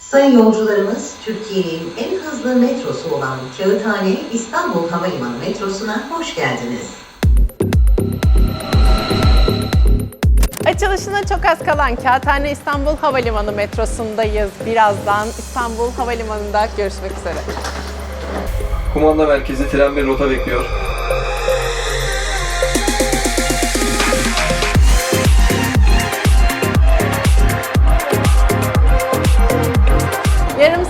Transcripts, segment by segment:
Sayın yolcularımız, Türkiye'nin en hızlı metrosu olan Kağıthane İstanbul Havalimanı metrosuna hoş geldiniz. Açılışına çok az kalan Kağıthane İstanbul Havalimanı metrosundayız. Birazdan İstanbul Havalimanı'nda görüşmek üzere. Kumanda merkezi tren ve rota bekliyor.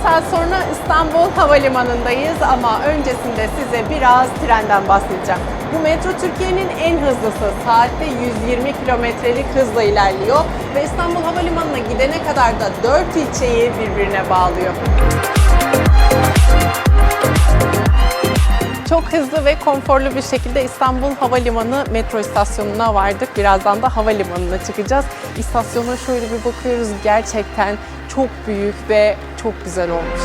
Saat sonra İstanbul Havalimanı'ndayız ama öncesinde size biraz trenden bahsedeceğim. Bu metro Türkiye'nin en hızlısı. Saatte 120 kilometrelik hızla ilerliyor ve İstanbul Havalimanı'na gidene kadar da 4 ilçeyi birbirine bağlıyor. Çok hızlı ve konforlu bir şekilde İstanbul Havalimanı metro istasyonuna vardık. Birazdan da havalimanına çıkacağız. İstasyona şöyle bir bakıyoruz. Gerçekten çok büyük ve çok güzel olmuş.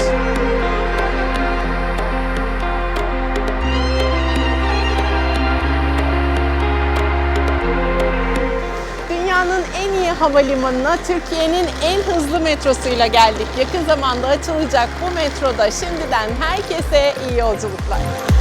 Dünyanın en iyi havalimanına Türkiye'nin en hızlı metrosuyla geldik. Yakın zamanda açılacak bu metroda şimdiden herkese iyi yolculuklar.